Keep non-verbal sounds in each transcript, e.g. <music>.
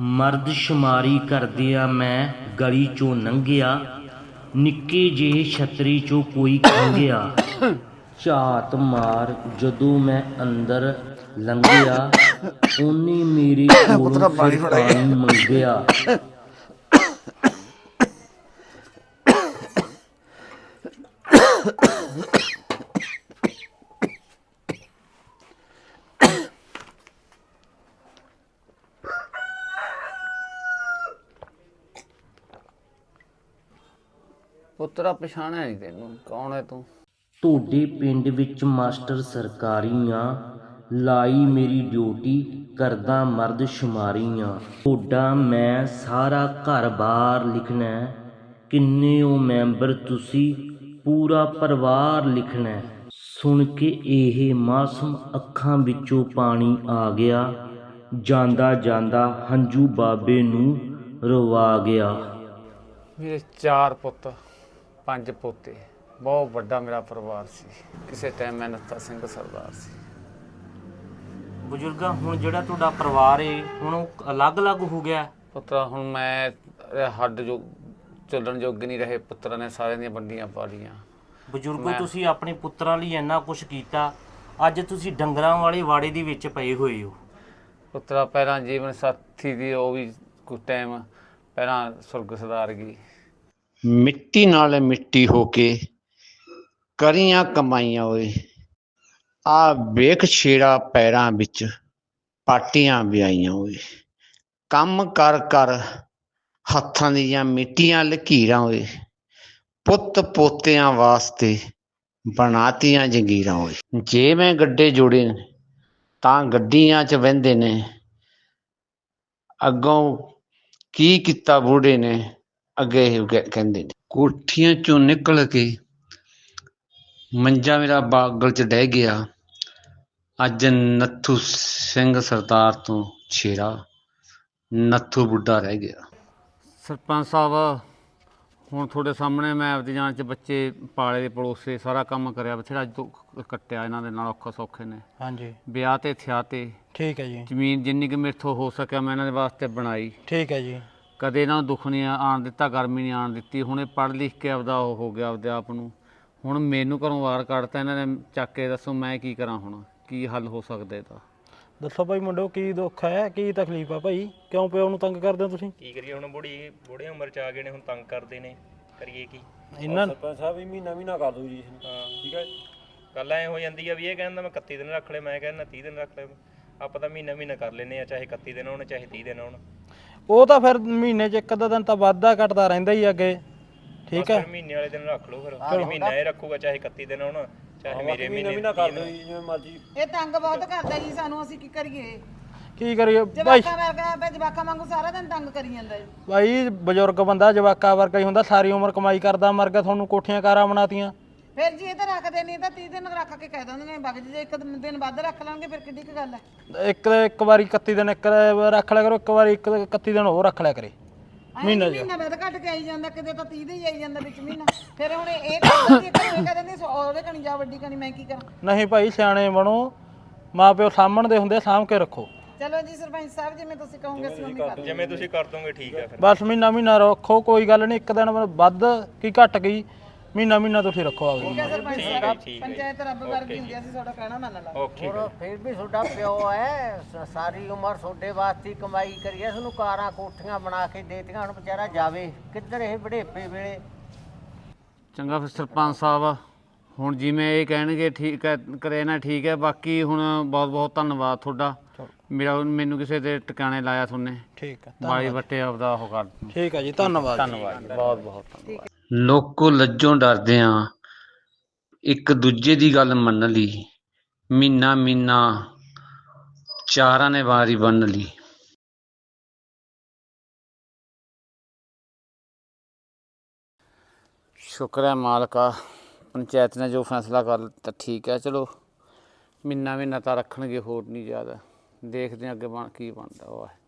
ਮਰਦ ਸ਼ੁਮਾਰੀ ਕਰਦਿਆਂ ਮੈਂ ਗਲੀ ਚੋਂ ਲੰਘਿਆ ਨਿੱਕੇ ਜਿਹੇ ਛਤਰੀ ਚੋਂ ਕੋਈ ਖੰਗਿਆ। ਝਾਤ ਮਾਰ ਜਦੋਂ ਮੈਂ ਅੰਦਰ ਲੰਘਿਆ ਉਹਨੇ ਮੇਰੇ <coughs> ਕੋਲੋਂ ਪਾਣੀ ਮੰਗਿਆ। ਪੁੱਤਰਾ ਪਛਾਣਿਆ ਨਹੀਂ ਤੈਨੂੰ ਕੌਣ ਹੈ ਤੂੰ? ਤੁਹਾਡੇ ਪਿੰਡ ਵਿੱਚ ਮਾਸਟਰ ਸਰਕਾਰੀਆਂ ਲਾਈ ਮੇਰੀ ਡਿਊਟੀ ਕਰਦਾ ਮਰਦ ਸ਼ੁਮਾਰੀਆਂ। ਤੁਹਾਡਾ ਮੈਂ ਸਾਰਾ ਘਰ-ਬਾਰ ਲਿਖਣਾ। ਕਿੰਨੇ ਉਹ ਮੈਂਬਰ ਤੁਸੀਂ? ਪੂਰਾ ਪਰਿਵਾਰ ਲਿਖਣਾ। ਸੁਣ ਕੇ ਇਹ ਮਾਸੂਮ ਅੱਖਾਂ ਵਿੱਚੋਂ ਪਾਣੀ ਆ ਗਿਆ। ਜਾਂਦਾ ਜਾਂਦਾ ਹੰਝੂ ਬਾਬੇ ਨੂੰ ਰਵਾ ਗਿਆ। ਮੇਰੇ ਚਾਰ ਪੁੱਤ। ਪੰਜ ਪੋਤੇ। ਬਹੁਤ ਵੱਡਾ ਮੇਰਾ ਪਰਿਵਾਰ ਸੀ। ਕਿਸੇ ਟਾਈਮ ਮੈਂ ਨੱਤਾ ਸਿੰਘ ਸਰਦਾਰ ਸੀ। ਬਜ਼ੁਰਗਾ ਹੁਣ ਜਿਹੜਾ ਤੁਹਾਡਾ ਪਰਿਵਾਰ ਏ ਹੁਣ ਉਹ ਅਲੱਗ-ਅਲੱਗ ਹੋ ਗਿਆ? ਪੁੱਤਰਾ ਹੁਣ ਮੈਂ ਹੱਡ ਜੋ ਚੱਲਣ ਯੋਗ ਨਹੀਂ ਰਹੇ। ਪੁੱਤਰਾਂ ਨੇ ਸਾਰਿਆਂ ਦੀਆਂ ਵੰਡੀਆਂ ਪਾ ਲੀਆਂ ਬਜ਼ੁਰਗੋ ਤੁਸੀਂ ਆਪਣੇ ਪੁੱਤਰਾਂ ਲਈ ਇੰਨਾ ਕੁਝ ਕੀਤਾ। ਅੱਜ ਤੁਸੀਂ ਡੰਗਰਾਂ ਵਾਲੇ ਵਾੜੇ ਦੇ ਵਿੱਚ ਪਏ ਹੋਏ ਹੋ। ਪੁੱਤਰਾ ਪਹਿਲਾਂ ਜੀਵਨ ਸਾਥੀ ਦੀ ਉਹ ਵੀ ਕੁਝ ਟਾਈਮ ਪਹਿਲਾਂ ਸੁਰਗ ਸਦਾਰ ਗਈ। ਮਿੱਟੀ ਨਾਲ ਮਿੱਟੀ ਹੋ ਕੇ ਕਰੀਆਂ ਕਮਾਈਆਂ ਓਏ। ਆ ਵੇਖ ਛੇੜਾ ਪੈਰਾਂ ਵਿੱਚ ਪਾਟੀਆਂ ਵਿਆਈਆਂ ਓਏ। ਕੰਮ ਕਰ ਕਰ ਹੱਥਾਂ ਦੀਆਂ ਮਿੱਟੀਆਂ ਲਕੀਰਾਂ ਓਏ। ਪੁੱਤ ਪੋਤਿਆਂ ਵਾਸਤੇ ਬਣਾਤੀਆਂ ਜੰਗੀਰਾਂ ਓਏ। ਜੇ ਮੈਂ ਗੱਡੇ ਜੋੜੇ ਨੇ, ਤਾਂ ਗੱਡੀਆਂ 'ਚ ਵਹਿੰਦੇ ਨੇ। ਅੱਗੋਂ ਕੀ ਕੀਤਾ ਬੁੱਢੇ ਨੇ? ਅੱਗੇ ਕਹਿ- ਕਹਿੰਦੇ ਨੇ ਕੋਠੀਆਂ ਚੋਂ ਨਿਕਲ ਕੇ ਮੰਜਾ ਮੇਰਾ ਬਾਗਲ ਚ ਡਹਿ ਗਿਆ। ਅੱਜ ਨੱਥੂ ਸਿੰਘ ਸਰਦਾਰ ਤੋਂ ਛੇੜਾ ਨੱਥੂ ਬੁੱਢਾ ਰਹਿ ਗਿਆ। ਸਰਪੰਚ ਸਾਹਿਬ ਹੁਣ ਤੁਹਾਡੇ ਸਾਹਮਣੇ ਮੈਂ ਆਪਦੀ ਜਾਨ ਚ ਬੱਚੇ ਪਾਲੇ ਦੇ ਪੜੋਸੇ ਸਾਰਾ ਕੰਮ ਕਰਿਆ। ਬਥੇਰਾ ਅੱਜ ਤੋਂ ਕੱਟਿਆ ਇਹਨਾਂ ਦੇ ਨਾਲ ਔਖਾ ਸੌਖੇ ਨੇ। ਹਾਂਜੀ। ਵਿਆਹ ਤੇ ਥਿਆ ਤੇ। ਠੀਕ ਹੈ ਜੀ। ਜ਼ਮੀਨ ਜਿੰਨੀ ਕਿ ਮੇਰੇ ਤੋਂ ਹੋ ਸਕਿਆ ਮੈਂ ਇਹਨਾਂ ਦੇ ਵਾਸਤੇ ਬਣਾਈ। ਠੀਕ ਹੈ ਜੀ। ਕਦੇ ਇਹਨਾਂ ਨੂੰ ਦੁੱਖ ਨਹੀਂ ਆਣ ਦਿੱਤਾ ਗਰਮੀ ਨਹੀਂ ਆਣ ਦਿੱਤੀ। ਹੁਣੇ ਪੜ੍ਹ ਲਿਖ ਕੇ ਆਪਦਾ ਉਹ ਹੋ ਗਿਆ ਆਪਦੇ ਆਪ ਨੂੰ। ਹੁਣ ਮੈਨੂੰ ਘਰੋਂ ਵਾਰ ਕੱਢਤਾ ਇਹਨਾਂ ਨੇ ਚੱਕ ਕੇ ਦੱਸੋ ਮੈਂ ਕੀ ਕਰਾਂ ਹੁਣ? ਕੀ ਹੱਲ ਹੋ ਸਕਦਾ ਇਹਦਾ? ਦੱਸੋ ਭਾਈ ਮੁੰਡੋ ਕੀ ਦੁੱਖ ਹੈ ਕੀ ਤਕਲੀਫ ਆ ਭਾਈ? ਕਿਉਂ ਪਿਓ ਨੂੰ ਤੰਗ ਕਰਦੇ ਹੋ ਤੁਸੀਂ? ਕੀ ਕਰੀਏ ਹੁਣ ਬੁੜੀ ਬੁੜੇ ਉਮਰ ਚ ਆ ਗਏ ਨੇ ਹੁਣ ਤੰਗ ਕਰਦੇ ਨੇ। ਕਰੀਏ ਕੀ? ਇਹਨਾਂ ਸਾਹਿਬ ਵੀ ਮਹੀਨਾ ਮਹੀਨਾ ਕਰ ਦੋ ਜੀ। ਹਾਂ। ਠੀਕ ਹੈ ਗੱਲ ਐ ਹੋ ਜਾਂਦੀ ਆ ਵੀ ਇਹ ਕਹਿੰਦਾ ਮੈਂ 31 ਦਿਨ ਰੱਖ ਲੈ ਮੈਂ ਕਹਿੰਦਾ 30 ਦਿਨ ਰੱਖ ਲੈ ਆਪਾਂ ਤਾਂ ਮਹੀਨਾ ਮਹੀਨਾ ਕਰ ਲੈਨੇ ਆ ਚਾਹੇ 31 ਦਿਨ ਹੋਣ ਚਾਹੇ 30 ਦਿਨ ਹੋਣ। ਉਹ ਤਾਂ ਫਿਰ ਮਹੀਨੇ 'ਚ ਇੱਕ ਅੱਧਾ ਦਿਨ ਤਾਂ ਵਾਧਾ ਘਟਦਾ ਰਹਿੰਦਾ ਹੀ ਅੱਗੇ। ਠੀਕ ਹੈ। ਫਿਰ ਮਹੀਨੇ ਵਾਲੇ ਦਿਨ ਰੱਖ ਲਓ ਫਿਰ। ਮਹੀਨਾ ਇਹ ਰੱਖੂਗਾ ਚਾਹੇ 31 ਦਿਨ ਹੋਣ ਚਾਹੇ ਮੇਰੇ ਮਹੀਨੇ ਮਹੀਨਾ ਕਰ ਦੋ ਇਹ ਤੰਗ ਬਹੁਤ ਕਰਦਾ ਜੀ ਸਾਨੂੰ ਅਸੀਂ ਕੀ ਕਰੀਏ? ਕੀ ਕਰੀਏ? ਭਾਈ ਜਵਾਕਾਂ ਵਰਗਾ ਆਪੇ ਜਵਾਕਾਂ ਵਾਂਗੂ ਸਾਰਾ ਦਿਨ ਤੰਗ ਕਰੀ ਜਾਂਦਾ ਜੀ। ਭਾਈ ਬਜ਼ੁਰਗ ਬੰਦਾ ਜਵਾਕਾ ਵਰਗਾ ਹੀ ਹੁੰਦਾ ਸਾਰੀ ਉਮਰ ਕਮਾਈ ਕਰਦਾ ਮਰ ਗਿਆ ਤੁਹਾਨੂੰ ਕੋਠੀਆਂ ਕਾਰਾਂ ਬਣਾਤੀਆਂ। ਫਿਰ ਜੀ ਇਹ ਤਾਂ ਰੱਖਦੇ ਨਹੀਂ ਤਾਂ 30 ਦਿਨ ਰੱਖ ਕੇ ਕਹਿ ਦਿੰਦੇ ਨੇ ਬਗ ਜੇ ਇੱਕ ਦਿਨ ਵੱਧ ਰੱਖ ਲਾਂਗੇ ਫਿਰ ਕਿੱਡੀ ਕੁ ਗੱਲ ਹੈ? ਇੱਕ ਇੱਕ ਵਾਰੀ 31 ਦਿਨ ਇੱਕ ਰੱਖ ਲਿਆ ਕਰੋ ਇੱਕ ਵਾਰੀ ਇੱਕ 31 ਦਿਨ ਹੋਰ ਰੱਖ ਲਿਆ ਕਰੇ। ਮਹੀਨਾ ਮਹੀਨਾ ਵੱਧ ਘੱਟ ਕੇ ਆਈ ਜਾਂਦਾ ਕਿਤੇ ਤਾਂ 30 ਦੇ ਹੀ ਆਈ ਜਾਂਦਾ ਵਿੱਚ ਮਹੀਨਾ। ਫਿਰ ਹੁਣ ਇਹ ਕਹਿੰਦੇ ਕਿ ਕਹਿ ਦਿੰਦੇ ਸੋ ਉਹਦੇ ਕਣੀ ਜਾ ਵੱਡੀ ਕਣੀ ਮੈਂ ਕੀ ਕਰਾਂ? ਨਹੀਂ ਭਾਈ ਸਿਆਣੇ ਬਣੋ। ਮਾਂ ਪਿਓ ਸਾਂਭਣ ਦੇ ਹੁੰਦੇ ਸਾਂਭ ਕੇ ਰੱਖੋ। ਚਲੋ ਜੀ ਸਰਪੰਚ ਸਾਹਿਬ ਜਿਵੇਂ ਤੁਸੀਂ ਕਹੋਗੇ ਅਸੀਂ ਉਵੇਂ ਕਰ ਜਿਵੇਂ ਤੁਸੀਂ ਕਰ ਦੋਗੇ ਠੀਕ ਆ ਫਿਰ। ਬਸ ਮਹੀਨਾ ਮਹੀਨਾ ਰੱਖੋ ਕੋਈ ਗੱਲ ਨਹੀਂ ਇੱਕ ਦਿਨ ਵੱਧ ਕੀ ਘਟ ਗਈ ਮਹੀਨਾ ਮਹੀਨਾ ਤੁਸੀਂ ਰੱਖੋ ਆਪਦੀ। ਠੀਕ ਹੈ ਸਰਪੰਚ ਸਾਹਿਬ। ਪੰਚਾਇਤ ਰੱਬ ਵਰਗੀ ਹੁੰਦੀ ਆ, ਅਸੀਂ ਤੁਹਾਡਾ ਕਹਿਣਾ ਮੰਨ ਲਾਂਗੇ ਓਕੇ ਫਿਰ ਵੀ ਤੁਹਾਡਾ ਪਿਓ ਹੈ ਸ- ਸਾਰੀ ਉਮਰ ਤੁਹਾਡੇ ਵਾਸਤੇ ਹੀ ਕਮਾਈ ਕਰੀ ਹੈ ਤੁਹਾਨੂੰ ਕਾਰਾਂ ਕੋਠੀਆਂ ਬਣਾ ਕੇ ਦੇਤੀਆਂ ਹੁਣ ਵਿਚਾਰਾ ਜਾਵੇ। ਕਿੱਧਰ ਇਹ ਬੜੇਪੇ ਵੇਲੇ? ਚੰਗਾ ਫਿਰ ਸਰਪੰਚ ਸਾਹਿਬ ਹੁਣ ਜਿਵੇਂ ਇਹ ਕਹਿਣਗੇ ਠੀਕ ਹੈ ਕਰੇ ਨਾ ਠੀਕ ਹੈ ਬਾਕੀ ਹੁਣ ਬਹੁਤ ਬਹੁਤ ਧੰਨਵਾਦ ਤੁਹਾਡਾ। ਮੇਰਾ ਮੈਨੂੰ ਕਿਸੇ ਦੇ ਟਿਕਾਣੇ ਲਾਇਆ ਤੁਹਾਨੇ। ਠੀਕ ਹੈ ਬਾਈ ਵੱਟੇ ਆਪਦਾ ਉਹ ਕਰ। ਠੀਕ ਹੈ ਜੀ ਧੰਨਵਾਦ ਧੰਨਵਾਦ ਬਹੁਤ ਬਹੁਤ ਧੰਨਵਾਦ। ਲੋਕੋ ਲੱਜੋਂ ਡਰਦਿਆਂ ਇੱਕ ਦੂਜੇ ਦੀ ਗੱਲ ਮੰਨ ਲਈ, ਮਹੀਨਾ ਮਹੀਨਾ ਚਾਰਾਂ ਨੇ ਵਾਰੀ ਬੰਨ ਲਈ। ਸ਼ੁਕਰ ਹੈ ਮਾਲਕਾ ਪੰਚਾਇਤ ਨੇ ਜੋ ਫੈਸਲਾ ਕਰ ਤਾਂ ਠੀਕ ਹੈ, ਚਲੋ ਮਹੀਨਾ ਮਹੀਨਾ ਤਾਂ ਰੱਖਣਗੇ, ਹੋਰ ਨਹੀਂ ਜ਼ਿਆਦਾ। ਦੇਖਦੇ ਹਾਂ ਅੱਗੇ ਬਣ, ਕੀ ਬਣਦਾ ਉਹ ਹੈ।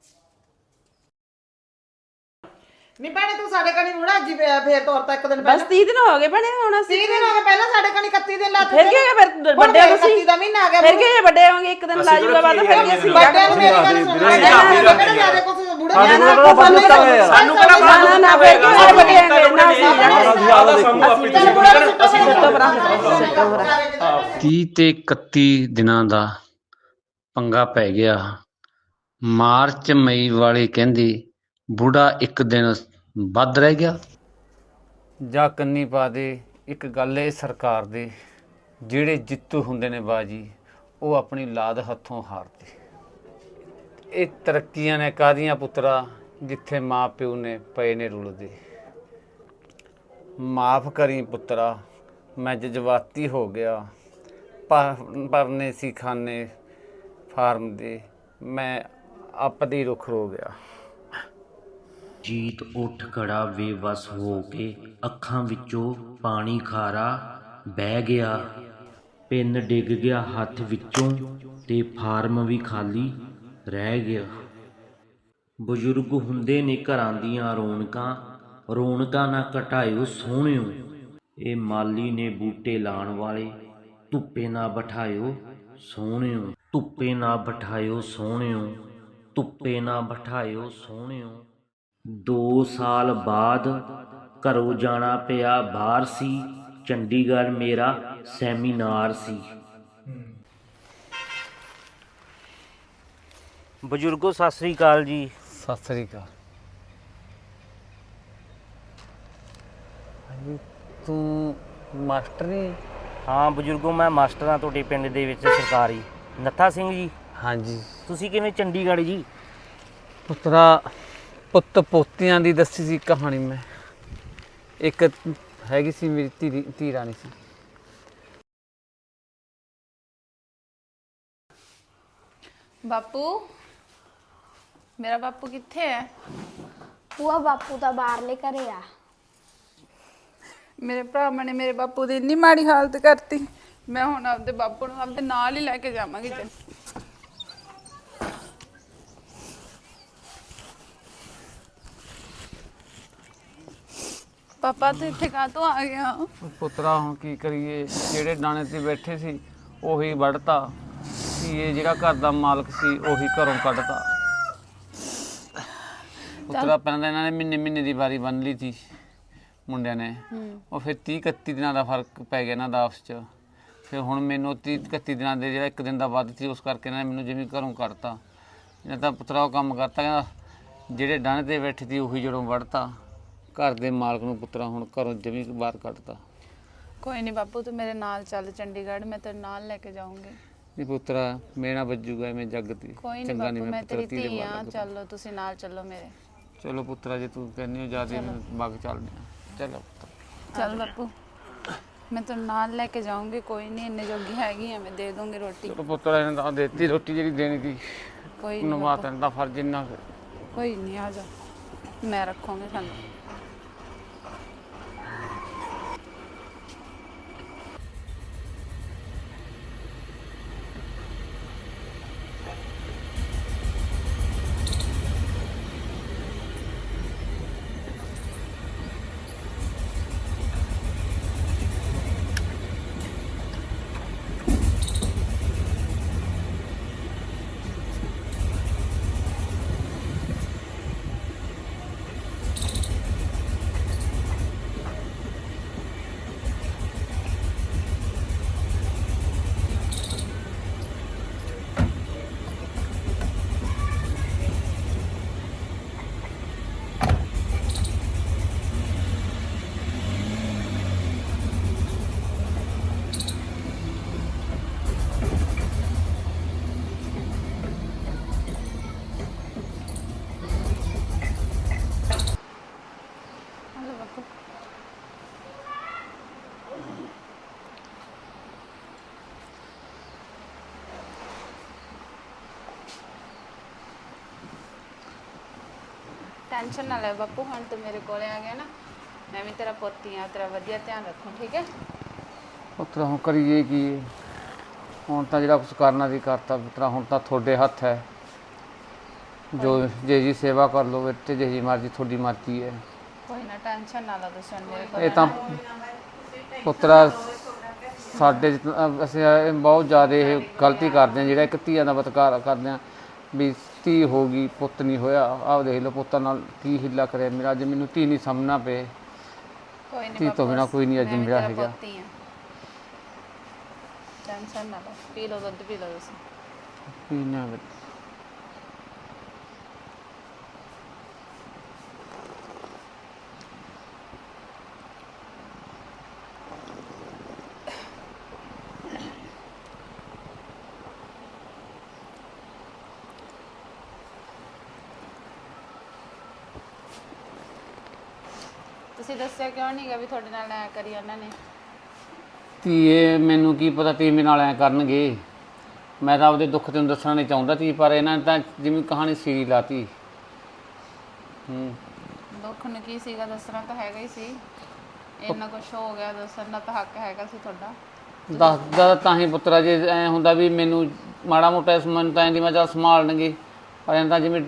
ਨਹੀਂ ਭੈਣੇ ਤੂੰ ਸਾਡੇ ਕਣੀ ਮੁੜਾ ਅੱਜ ਹੀ ਪਿਆ ਫੇਰ ਤੋਰ ਤਾਂ ਇੱਕ ਦਿਨ ਬਸ 30 ਦਿਨ ਹੋ ਗਏ ਬਣੇ ਹੁਣ ਅਸੀਂ 30 ਦਿਨ ਹੋ ਗਏ ਪਹਿਲਾਂ ਸਾਡੇ ਕਣੀ 31 ਦਿਨ ਲੱਤ ਫਿਰ ਕੀ ਹੋਇਆ ਫਿਰ ਵੱਡੇ ਹੁਣ ਤੁਸੀਂ? 31 ਦਾ ਮਹੀਨਾ ਆ ਗਿਆ ਫਿਰ ਕੀ ਹੋਇਆ ਵੱਡੇ ਹੋਵਾਂਗੇ ਇੱਕ ਦਿਨ ਲਾ ਜੂਗਾ ਬਾਅਦ ਫਿਰ ਕੀ ਅਸੀਂ ਵੱਡਿਆਂ ਨੂੰ ਮੇਰੀ ਗੱਲ ਸੁਣ ਨੂੰ ਕਿਹੜਾ ਜ਼ਿਆਦਾ ਕੁਝ ਬੁੜੇ ਹੋਇਆ ਸਾਨੂੰ ਕਿਹੜਾ ਨਾ ਨਾ ਨਾ ਫਿਰ ਕੀ ਸਾਡੇ ਵੱਡੇ ਹੈਗੇ ਨਾ ਅਸੀਂ ਆਪੇ ਤੁਸੀਂ ਸੱਟੋ ਪਰਾਂ ਸੱਟੋ ਪਰਾਂ 30 ਤੇ 31 ਦਿਨਾਂ ਦਾ ਪੰਗਾ ਪੈ ਗਿਆ। ਮਾਰਚ ਮਈ ਵਾਲੇ ਕਹਿੰਦੇ ਬੁੜਾ ਇੱਕ ਦਿਨ ਵੱਧ ਰਹਿ ਗਿਆ। ਜਾਂ ਕੰਨੀ ਪਾ ਦੇ, ਇੱਕ ਗੱਲ ਇਹ ਸਰਕਾਰ ਦੇ, ਜਿਹੜੇ ਜਿੱਤੂ ਹੁੰਦੇ ਨੇ ਬਾਜੀ, ਉਹ ਆਪਣੀ ਲਾਦ ਹੱਥੋਂ ਹਾਰਦੇ। ਇਹ ਤਰੱਕੀਆਂ ਨੇ ਕਾਦੀਆਂ ਪੁੱਤਰਾ, ਜਿੱਥੇ ਮਾਂ ਪਿਓ ਨੇ ਪਏ ਨੇ ਰੁਲਦੇ। ਮਾਫ ਕਰੀ ਪੁੱਤਰਾ, ਮੈਂ ਜਜ਼ਬਾਤੀ ਹੋ ਗਿਆ। ਪਰ- ਪਰਨੇ ਸੀ ਖਾਨੇ ਫਾਰਮ ਦੇ, ਮੈਂ ਆਪਦੀ ਰੁੱਖ ਰੋ ਗਿਆ। ਜੀਤ ਉੱਠ ਖੜਾ ਬੇਵਸ ਹੋ ਕੇ ਅੱਖਾਂ ਵਿੱਚੋਂ ਪਾਣੀ ਖਾਰਾ ਬਹਿ ਗਿਆ। ਪਿੰਨ ਡਿੱਗ ਗਿਆ ਹੱਥ ਵਿੱਚੋਂ ਤੇ ਫਾਰਮ ਵੀ ਖਾਲੀ ਰਹਿ ਗਿਆ। ਬਜ਼ੁਰਗ ਹੁੰਦੇ ਨੇ ਘਰਾਂ ਦੀਆਂ ਰੌਣਕਾਂ ਰੌਣਕਾਂ ਨਾ ਘਟਾਇਓ ਸੋਹਣਿਓ। ਇਹ ਮਾਲੀ ਨੇ ਬੂਟੇ ਲਾਣ ਵਾਲੇ, ਧੁੱਪੇ ਨਾ ਬਿਠਾਇਓ ਸੋਹਣਿਓ। ਧੁੱਪੇ ਨਾ ਬਿਠਾਇਓ ਸੋਹਣਿਓ, ਧੁੱਪੇ ਨਾ ਬਿਠਾਇਓ ਸੋਹਣਿਓ। 2 ਸਾਲ ਬਾਅਦ ਘਰੋਂ ਜਾਣਾ ਪਿਆ ਬਾਹਰ ਸੀ ਚੰਡੀਗੜ੍ਹ ਮੇਰਾ ਸੈਮੀਨਾਰ ਸੀ। ਬਜ਼ੁਰਗੋ ਸਤਿ ਸ੍ਰੀ ਅਕਾਲ ਜੀ। ਸਤਿ ਸ੍ਰੀ ਅਕਾਲ। ਹਾਂਜੀ ਤੂੰ ਮਾਸਟਰ ਹਾਂ ਬਜ਼ੁਰਗੋ ਮੈਂ ਮਾਸਟਰ ਹਾਂ ਤੁਹਾਡੇ ਪਿੰਡ ਦੇ ਵਿੱਚ ਸਰਕਾਰੀ। ਨੱਥਾ ਸਿੰਘ ਜੀ। ਹਾਂਜੀ। ਤੁਸੀਂ ਕਿਵੇਂ ਚੰਡੀਗੜ੍ਹ ਜੀ? ਪੁੱਤਰਾ ਪੁੱਤ ਪੋਤਿਆਂ ਦੀ ਦੱਸੀ ਸੀ ਕਹਾਣੀ ਮੈਂ। ਇੱਕ ਹੈਗੀ ਸੀ ਮੇਰੀ ਧੀ ਧੀ ਰਾਣੀ ਸੀ। ਬਾਪੂ ਮੇਰਾ ਬਾਪੂ ਕਿੱਥੇ ਹੈ? ਭੂਆ ਬਾਪੂ ਤਾਂ ਬਾਹਰਲੇ ਘਰੇ ਆ। ਮੇਰੇ ਭਰਾਵਾਂ ਨੇ ਮੇਰੇ ਬਾਪੂ ਦੀ ਇੰਨੀ ਮਾੜੀ ਹਾਲਤ ਕਰਤੀ। ਮੈਂ ਹੁਣ ਆਪਦੇ ਬਾਪੂ ਨੂੰ ਆਪਦੇ ਨਾਲ ਹੀ ਲੈ ਕੇ ਜਾਵਾਂਗੀ ਤੇ। ਪਾਪਾ ਤੂੰ ਇੱਥੇ ਕਾਹਤੋਂ ਆ ਗਿਆ? ਪੁੱਤਰਾ ਹੁਣ ਕੀ ਕਰੀਏ? ਜਿਹੜੇ ਡਾਣੇ ਤੇ ਬੈਠੇ ਸੀ ਉਹੀ ਵੜਤਾ ਸੀ ਇਹ ਜਿਹੜਾ ਘਰ ਦਾ ਮਾਲਕ ਸੀ ਉਹੀ ਘਰੋਂ ਕੱਢਤਾ। ਪੁੱਤਰਾ ਪਹਿਲਾਂ ਤਾਂ ਇਹਨਾਂ ਨੇ ਮਹੀਨੇ ਮਹੀਨੇ ਦੀ ਵਾਰੀ ਬੰਨ ਲਈ ਸੀ ਮੁੰਡਿਆਂ ਨੇ। ਉਹ ਫਿਰ 30 31 ਦਿਨਾਂ ਦਾ ਫ਼ਰਕ ਪੈ ਗਿਆ ਇਹਨਾਂ ਦਾ ਆਪਸ ਚ। ਫਿਰ ਹੁਣ ਮੈਨੂੰ 30 31 ਦਿਨਾਂ ਦੇ ਜਿਹੜਾ ਇੱਕ ਦਿਨ ਦਾ ਵੱਧ ਸੀ ਉਸ ਕਰਕੇ ਇਹਨਾਂ ਨੇ ਮੈਨੂੰ ਜਿਵੇਂ ਘਰੋਂ ਕੱਢਤਾ। ਇਹਨਾਂ ਤਾਂ ਪੁੱਤਰਾ ਉਹ ਕੰਮ ਕਰਤਾ ਕਹਿੰਦਾ ਜਿਹੜੇ ਡਾਣੇ ਤੇ ਬੈਠੇ ਸੀ ਉਹੀ ਜੜੋਂ ਵੜਤਾ ਘਰ ਦੇ ਮਾਲਕ ਨੂੰ ਪੁੱਤਰਾ ਹੁਣ ਘਰੋਂ ਜਮੀ ਬਾਹਰ ਕੱਢਤਾ। ਕੋਈ ਨਹੀਂ ਬਾਪੂ ਤੂੰ ਮੇਰੇ ਨਾਲ ਚੱਲ ਚੰਡੀਗੜ੍ਹ ਮੈਂ ਤੇਰੇ ਨਾਲ ਲੈ ਕੇ ਜਾਊਂਗੀ। ਇਹ ਪੁੱਤਰਾ ਮੇਰਾ ਵੱਜੂਗਾ ਐਵੇਂ ਜੱਗ ਤੇ। ਕੋਈ ਨਹੀਂ ਬਾਪੂ ਨਹੀਂ ਮੈਂ ਮੈਂ ਤੇਰੀ ਧੀ ਦੇ ਆ। ਚੱਲੋ ਤੁਸੀਂ ਨਾਲ ਚੱਲੋ ਮੇਰੇ। ਚਲੋ ਪੁੱਤਰਾ ਜੇ ਤੂੰ ਕਹਿੰਦੀ ਹੋ ਜਿਆਦੇ ਬਾਗ ਚੱਲਦੇ ਆ। ਚਲੋ ਪੁੱਤਰ। ਚੱਲ ਬਾਪੂ ਮੈਂ ਤੈਨੂੰ ਨਾਲ ਲੈ ਕੇ ਜਾਊਂਗੀ ਕੋਈ ਨਹੀਂ ਇੰਨੇ ਜੋਗੀ ਹੈਗੀ ਆ ਮੈਂ ਦੇ ਦੂੰਗੀ ਰੋਟੀ। ਚਲੋ ਪੁੱਤਰਾ ਇਹਨਾਂ ਦਾ ਦੇਤੀ ਰੋਟੀ ਜਿਹੜੀ ਦੇਣੀ ਸੀ। ਕੋਈ ਨਹੀਂ ਤੈਨੂੰ ਦਾ ਫਰਜ਼ ਇੰਨਾ। ਕੋਈ ਨਹੀਂ ਆ ਜਾ। ਮੈਂ ਰੱਖੂੰਗੀ ਤੁਹਾਨੂੰ। ਟੈਨਸ਼ਨ ਨਾ ਲੈ ਬਾਪੂ ਹੁਣ ਤੂੰ ਮੇਰੇ ਕੋਲੇ ਆ ਗਿਆ ਨਾ ਮੈਂ ਵੀ ਤੇਰਾ ਪੋਤੀ ਆ ਤੇਰਾ ਵਧੀਆ ਧਿਆਨ ਰੱਖੂ ਠੀਕ ਹੈ? ਪੁੱਤਰਾ ਹੁਣ ਕਰੀਏ ਕੀ? ਹੁਣ ਤਾਂ ਜਿਹੜਾ ਕੁਝ ਕਰਨਾ ਸੀ ਕਰਤਾ ਪੁੱਤਰਾ ਹੁਣ ਤਾਂ ਤੁਹਾਡੇ ਹੱਥ ਹੈ। ਜੋ ਜੇ ਜੀ ਸੇਵਾ ਕਰ ਲਓਗੇ ਤੇ ਜੇ ਜੀ ਮਰਜ਼ੀ ਤੁਹਾਡੀ ਮਰਜ਼ੀ ਹੈ। ਕੋਈ ਨਾ ਟੈਨਸ਼ਨ ਨਾ ਲਓ ਤੁਸੀਂ ਮੇਰੇ ਕੋਲ ਇਹ ਤਾਂ ਪੁੱਤਰਾ ਸਾਡੇ ਅਸੀਂ ਇਹ ਬਹੁਤ ਜ਼ਿਆਦਾ ਇਹ ਗਲਤੀ ਕਰਦੇ ਹਾਂ ਜਿਹੜਾ ਇੱਕ ਧੀਆਂ ਦਾ ਬਤਕਾਰ ਕਰਦੇ ਹਾਂ ਵੀ ਧੀ ਹੋ ਗਈ ਪੁੱਤ ਨਹੀਂ ਹੋਇਆ। ਆਹ ਦੇਖ ਲਓ ਪੁੱਤਾਂ ਨਾਲ ਕੀ ਹਿੱਲਾ ਕਰਿਆ। ਮੇਰਾ ਅੱਜ ਮੈਨੂੰ ਧੀ ਨਹੀਂ ਸਾਹਮਣਾ ਪਏ ਕੋਈ ਨਹੀਂ ਧੀ ਤੋਂ ਬਿਨਾਂ ਕੋਈ ਨਹੀਂ ਅੱਜ ਮੇਰਾ ਹੈਗਾ। ਟੈਨਸ਼ਨ ਨਾ ਲਓ ਪੀ ਲਓ ਦੁੱਧ ਪੀ ਲਓ ਤੁਸੀਂ ਪੀਣਾ ਤੁਸੀਂ ਦੱਸਿਆ ਕਿਉਂ ਨਹੀਂਗਾ ਵੀ ਤੁਹਾਡੇ ਨਾਲ ਐ ਕਰੀ ਉਹਨਾਂ ਨੇ? ਧੀਏ ਮੈਨੂੰ ਕੀ ਪਤਾ ਤੀ ਮੇਰੇ ਨਾਲ ਐ ਕਰਨਗੇ। ਮੈਂ ਤਾਂ ਆਪਦੇ ਦੁੱਖ ਤੈਨੂੰ ਦੱਸਣਾ ਨਹੀਂ ਚਾਹੁੰਦਾ ਸੀ ਪਰ ਇਹਨਾਂ ਨੇ ਤਾਂ ਜਿਵੇਂ ਕਹਾਣੀ ਸੀਰੀ ਲਾਤੀ। ਹੂੰ। ਦੁੱਖ ਨੂੰ ਕੀ ਸੀਗਾ ਦੱਸਣਾ ਤਾਂ ਹੈਗਾ ਹੀ ਸੀ। ਇੰਨਾ ਕੁਝ ਹੋ ਗਿਆ ਦੱਸਣ ਦਾ ਤਾਂ ਹੱਕ ਹੈਗਾ ਸੀ ਤੁਹਾਡਾ। ਦੱਸਦਾ ਤਾਂ ਹੀ ਪੁੱਤਰਾ ਜੇ ਐ ਹੁੰਦਾ ਵੀ ਮੈਨੂੰ ਮਾੜਾ ਮੋਟਾ ਇਸ ਮਨ ਤਾਂ ਦੀ ਮੈਂ ਚੱਲ ਸੰਭਾਲਣਗੇ ਪਰ ਇਹਨਾਂ ਤਾਂ ਜਿਵੇਂ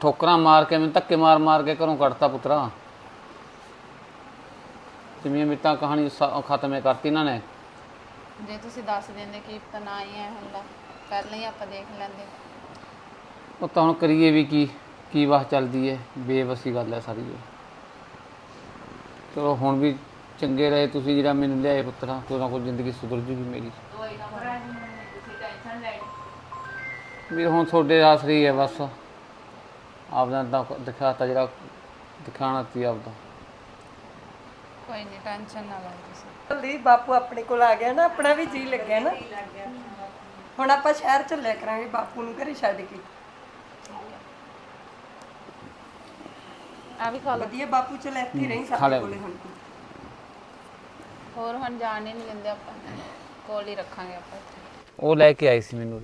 ਠੋਕਰਾਂ ਮਾਰ ਕੇ ਮੈਨੂੰ ਧੱਕੇ ਮਾਰ ਮਾਰ ਕੇ ਘਰੋਂ ਕੱਢਤਾ ਪੁੱਤਰਾ। ਤਾਂ ਕਹਾਣੀ ਸ- ਖਤਮ ਹੀ ਕਰਤੀ ਇਹਨਾਂ ਨੇ। ਜੇ ਤੁਸੀਂ ਦੱਸ ਦਿੰਦੇ ਕਿ ਤਾਂ ਨਾ ਹੀ ਐ ਹੁੰਦਾ ਪਹਿਲਾਂ ਹੀ ਆਪਾਂ ਦੇਖ ਲੈਂਦੇ। ਉਹ ਤਾਂ ਹੁਣ ਕਰੀਏ ਵੀ ਕੀ ਕੀ ਵਾਹ ਚੱਲਦੀ ਏ ਬੇਵਸੀ ਗੱਲ ਹੈ ਸਾਰੀ ਇਹ। ਚਲੋ ਹੁਣ ਵੀ ਚੰਗੇ ਰਹੇ ਤੁਸੀਂ ਜਿਹੜਾ ਮੈਨੂੰ ਲਿਆਏ ਪੁੱਤਰਾ ਕੋਈ ਨਾ ਕੋਈ ਜ਼ਿੰਦਗੀ ਸੁਧਰ ਜੂਗੀ ਮੇਰੀ। ਵੀ ਹੁਣ ਤੁਹਾਡੇ ਆਸਰੀ ਹੈ ਬਸ। ਆਪਦਾ ਤਾਂ ਦਿਖਾਤਾ ਜਿਹੜਾ ਦਿਖਾਣਾ ਸੀ ਆਪਦਾ। ਕੋਈ ਨਹੀਂ ਟੈਨਸ਼ਨ ਨਾ ਲਓ ਤੁਸੀਂ। ਜਲਦੀ ਬਾਪੂ ਆਪਣੇ ਕੋਲ ਆ ਗਿਆ ਨਾ ਆਪਣਾ ਵੀ ਜੀ ਲੱਗਿਆ ਨਾ। ਹੁਣ ਆਪਾਂ ਸ਼ਹਿਰ ਚੱਲਿਆ ਕਰਾਂਗੇ ਬਾਪੂ ਨੂੰ ਘਰੇ ਛੱਡ ਕੇ। ਆ ਵੀ ਖਾ ਲਓ। ਵਧੀਆ ਬਾਪੂ ਚਲ ਇੱਥੇ ਹੀ ਰਹੀ ਖਾ ਸਾਡੇ। ਕੋਲੇ ਹੁਣ। ਤੂੰ। ਹੋਰ ਹੁਣ ਜਾਣ ਹੀ ਨਹੀਂ ਦਿੰਦੇ ਆਪਾਂ। ਕੋਲ ਹੀ ਰੱਖਾਂਗੇ ਆਪਾਂ ਇੱਥੇ। ਉਹ ਲੈ ਕੇ ਆਈ ਸੀ ਮੈਨੂੰ।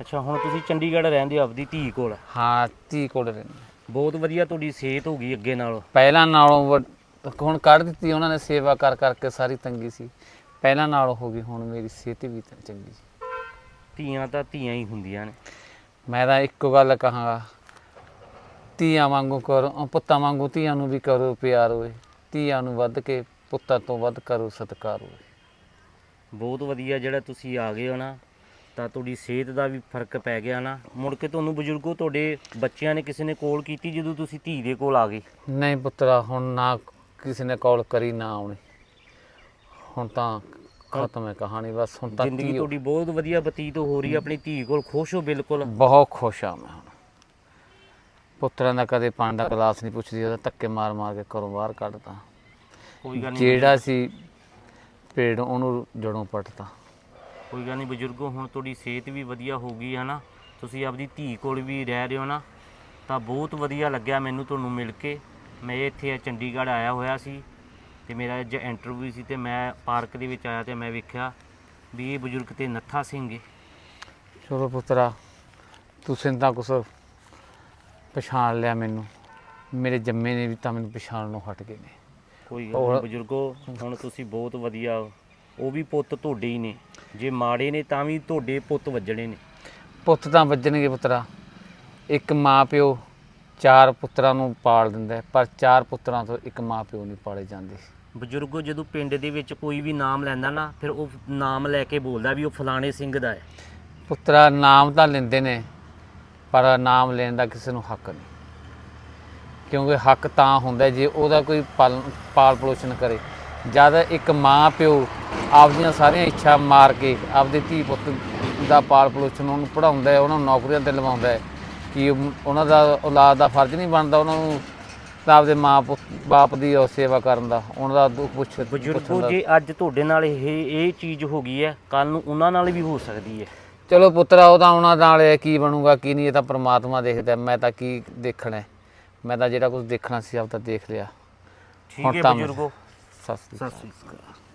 ਅੱਛਾ ਹੁਣ ਤੁਸੀਂ ਚੰਡੀਗੜ੍ਹ ਰਹਿੰਦੇ ਹੋ ਆਪਦੀ ਧੀ ਕੋਲ? ਹਾਂ ਧੀ ਕੋਲ ਰਹਿੰਦੀ। ਬਹੁਤ ਵਧੀਆ ਤੁਹਾਡੀ ਸਿਹਤ ਹੋ ਗਈ ਅੱਗੇ ਨਾਲੋਂ। ਪਹਿਲਾਂ ਨਾਲੋਂ ਵ- ਹੁਣ ਕੱਢ ਦਿੱਤੀ ਉਹਨਾਂ ਨੇ ਸੇਵਾ ਕਰ ਕਰਕੇ ਸਾਰੀ ਤੰਗੀ ਸੀ। ਪਹਿਲਾਂ ਨਾਲੋਂ ਹੋ ਗਈ ਹੁਣ ਮੇਰੀ ਸਿਹਤ ਵੀ ਤਾਂ ਚੰਗੀ ਸੀ। ਧੀਆਂ ਤਾਂ ਧੀਆਂ ਹੀ ਹੁੰਦੀਆਂ ਨੇ। ਮੈਂ ਤਾਂ ਇੱਕੋ ਗੱਲ ਕਹਾਂਗਾ ਧੀਆਂ ਵਾਂਗੂ ਕਰੋ ਪੁੱਤਾਂ ਵਾਂਗੂ ਧੀਆਂ ਨੂੰ ਵੀ ਕਰੋ ਪਿਆਰ ਓਏ। ਧੀਆਂ ਨੂੰ ਵੱਧ ਕੇ ਪੁੱਤਾਂ ਤੋਂ ਵੱਧ ਕਰੋ ਸਤਿਕਾਰ ਓਏ। ਬਹੁਤ ਵਧੀਆ ਜਿਹੜਾ ਤੁਸੀਂ ਆ ਗਏ ਹੋ ਨਾ ਤਾਂ ਤੁਹਾਡੀ ਸਿਹਤ ਦਾ ਵੀ ਫ਼ਰਕ ਪੈ ਗਿਆ ਨਾ। ਮੁੜ ਕੇ ਤੁਹਾਨੂੰ ਬਜ਼ੁਰਗੋ ਤੁਹਾਡੇ ਬੱਚਿਆਂ ਨੇ ਕਿਸੇ ਨੇ ਕੋਲ ਕੀਤੀ ਜਦੋਂ ਤੁਸੀਂ ਧੀ ਦੇ ਕੋਲ ਆ ਗਏ? ਨਹੀਂ ਪੁੱਤਰਾ ਹੁਣ ਨਾ ਕਿਸੇ ਨੇ ਕਾਲ ਕਰੀ ਨਾ ਆਉਣੀ। ਹੁਣ ਤਾਂ ਖਤਮ ਹੈ ਕਹਾਣੀ ਬਸ ਹੁਣ ਤਾਂ ਜ਼ਿੰਦਗੀ ਧੀ- ਤੁਹਾਡੀ ਬਹੁਤ ਵਧੀਆ ਬਤੀਤ ਹੋ ਰਹੀ ਹੈ ਆਪਣੀ ਧੀ ਕੋਲ ਖੁਸ਼ ਹੋ ਬਿਲਕੁਲ। ਬਹੁਤ ਖੁਸ਼ ਆ ਮੈਂ ਹੁਣ। ਪੁੱਤਰਾਂ ਦਾ ਕਦੇ ਪਾਣੀ ਦਾ ਗਲਾਸ ਨਹੀਂ ਪੁੱਛਦੀ ਉਹਦਾ ਧੱਕੇ ਮਾਰ ਮਾਰ ਕੇ ਘਰੋਂ ਬਾਹਰ ਕੱਢਤਾ। ਕੋਈ ਗੱਲ ਨਹੀਂ ਜਿਹੜਾ ਸੀ ਪੇੜ ਉਹਨੂੰ ਜੜੋਂ ਪੱਟਤਾ। ਕੋਈ ਗੱਲ ਨਹੀਂ ਬਜ਼ੁਰਗੋ ਹੁਣ ਤੁਹਾਡੀ ਸਿਹਤ ਵੀ ਵਧੀਆ ਹੋ ਗਈ ਹੈ ਨਾ ਤੁਸੀਂ ਆਪਦੀ ਧੀ ਕੋਲ ਵੀ ਰਹਿ ਰਹੇ ਹੋ ਨਾ ਤਾਂ ਬਹੁਤ ਵਧੀਆ ਲੱਗਿਆ ਮੈਨੂੰ ਤੁਹਾਨੂੰ ਮਿਲ ਕੇ। ਮੈਂ ਇੱਥੇ ਚੰਡੀਗੜ੍ਹ ਆਇਆ ਹੋਇਆ ਸੀ ਤੇ ਮੇਰਾ ਅੱਜ ਇੰਟਰਵਿਊ ਸੀ ਤੇ ਮੈਂ ਪਾਰਕ ਦੇ ਵਿੱਚ ਆਇਆ ਤੇ ਮੈਂ ਵੇਖਿਆ ਵੀ ਇਹ ਬਜ਼ੁਰਗ ਤੇ ਨੱਥਾ ਸਿੰਘ ਹੈ ਚਲੋ ਪੁੱਤਰਾ ਤੁਸੀਂ ਤਾਂ ਕੁਛ ਪਛਾਣ ਲਿਆ ਮੈਨੂੰ। ਮੇਰੇ ਜੰਮੇ ਨੇ ਵੀ ਤਾਂ ਮੈਨੂੰ ਪਛਾਣ ਨੂੰ ਹਟ ਗਏ ਨੇ। ਕੋਈ ਗੱਲ ਹੋਰ- ਬਜ਼ੁਰਗੋ ਹੁਣ ਤੁਸੀਂ ਬਹੁਤ ਵਧੀਆ ਹੋ। ਉਹ ਵੀ ਪੁੱਤ ਤੁਹਾਡੇ ਹੀ ਨੇ। ਜੇ ਮਾੜੇ ਨੇ ਤਾਂ ਵੀ ਤੁਹਾਡੇ ਪੁੱਤ ਵੱਜਣੇ ਨੇ। ਪੁੱਤ ਤਾਂ ਵੱਜਣਗੇ ਪੁੱਤਰਾ। ਇੱਕ ਮਾਂ ਪਿਓ ਚਾਰ ਪੁੱਤਰਾਂ ਨੂੰ ਪਾਲ ਦਿੰਦਾ ਹੈ, ਪਰ ਚਾਰ ਪੁੱਤਰਾਂ ਤੋਂ ਇੱਕ ਮਾਂ ਪਿਓ ਨਹੀਂ ਪਾਲੇ ਜਾਂਦੇ। ਬਜ਼ੁਰਗੋ ਜਦੋਂ ਪਿੰਡ ਦੇ ਵਿੱਚ ਕੋਈ ਵੀ ਨਾਮ ਲੈਂਦਾ ਨਾ ਫਿਰ ਉਹ ਨਾਮ ਲੈ ਕੇ ਬੋਲਦਾ ਵੀ ਉਹ ਫਲਾਣੇ ਸਿੰਘ ਦਾ ਹੈ। ਪੁੱਤਰਾ ਨਾਮ ਤਾਂ ਲੈਂਦੇ ਨੇ ਪਰ ਨਾਮ ਲੈਣ ਦਾ ਕਿਸੇ ਨੂੰ ਹੱਕ ਨਹੀਂ। ਕਿਉਂਕਿ ਹੱਕ ਤਾਂ ਹੁੰਦਾ ਜੇ ਉਹਦਾ ਕੋਈ ਪਾਲ ਪਾਲ ਪੋਸ਼ਣ ਕਰੇ। ਜਦ ਇੱਕ ਮਾਂ ਪਿਓ ਆਪਦੀਆਂ ਸਾਰੀਆਂ ਇੱਛਾ ਮਾਰ ਕੇ ਆਪਦੇ ਧੀ ਪੁੱਤ ਦਾ ਪਾਲ ਪੋਸ਼ਣ ਉਹਨੂੰ ਪੜਾਉਂਦਾ ਹੈ ਉਹਨਾਂ ਨੂੰ ਨੌਕਰੀਆਂ ਤੇ ਲਵਾਉਂਦਾ ਹੈ ਕਿ ਉਹ- ਉਹਨਾਂ ਦਾ ਔਲਾਦ ਦਾ ਫਰਜ਼ ਨਹੀਂ ਬਣਦਾ ਉਹਨਾਂ ਨੂੰ ਤਾਂ ਆਪਦੇ ਮਾਂ ਪੁੱਤ ਬਾਪ ਦੀ ਉਹ ਸੇਵਾ ਕਰਨ ਦਾ ਉਹਨਾਂ ਦਾ ਦੁੱਖ ਪੁੱਛ ਪੁੱਛਣ ਬਜ਼ੁਰਗੋ ਦਾ ਜੇ ਅੱਜ ਤੁਹਾਡੇ ਨਾਲ ਇਹ ਇਹ ਚੀਜ਼ ਹੋ ਗਈ ਹੈ ਕੱਲ ਨੂੰ ਉਹਨਾਂ ਨਾਲ ਵੀ ਹੋ ਸਕਦੀ ਹੈ। ਚਲੋ ਪੁੱਤਰਾ ਉਹ ਤਾਂ ਉਹਨਾਂ ਨਾਲ ਹੈ ਕੀ ਬਣੂਗਾ ਕੀ ਨਹੀਂ ਇਹ ਤਾਂ ਪ੍ਰਮਾਤਮਾ ਦੇਖਦਾ ਮੈਂ ਤਾਂ ਕੀ ਦੇਖਣਾ ਹੈ। ਮੈਂ ਤਾਂ ਜਿਹੜਾ ਕੁਝ ਦੇਖਣਾ ਸੀ ਆਪ ਤਾਂ ਦੇਖ ਲਿਆ। ਠੀਕ ਹੈ ਤਾਂ ਮੈਂ- ਬਜ਼ੁਰਗੋ। ਸਤਿ ਸ੍ਰੀ ਅਕਾਲ। ਸਤਿ ਸ੍ਰੀ ਅਕਾਲ।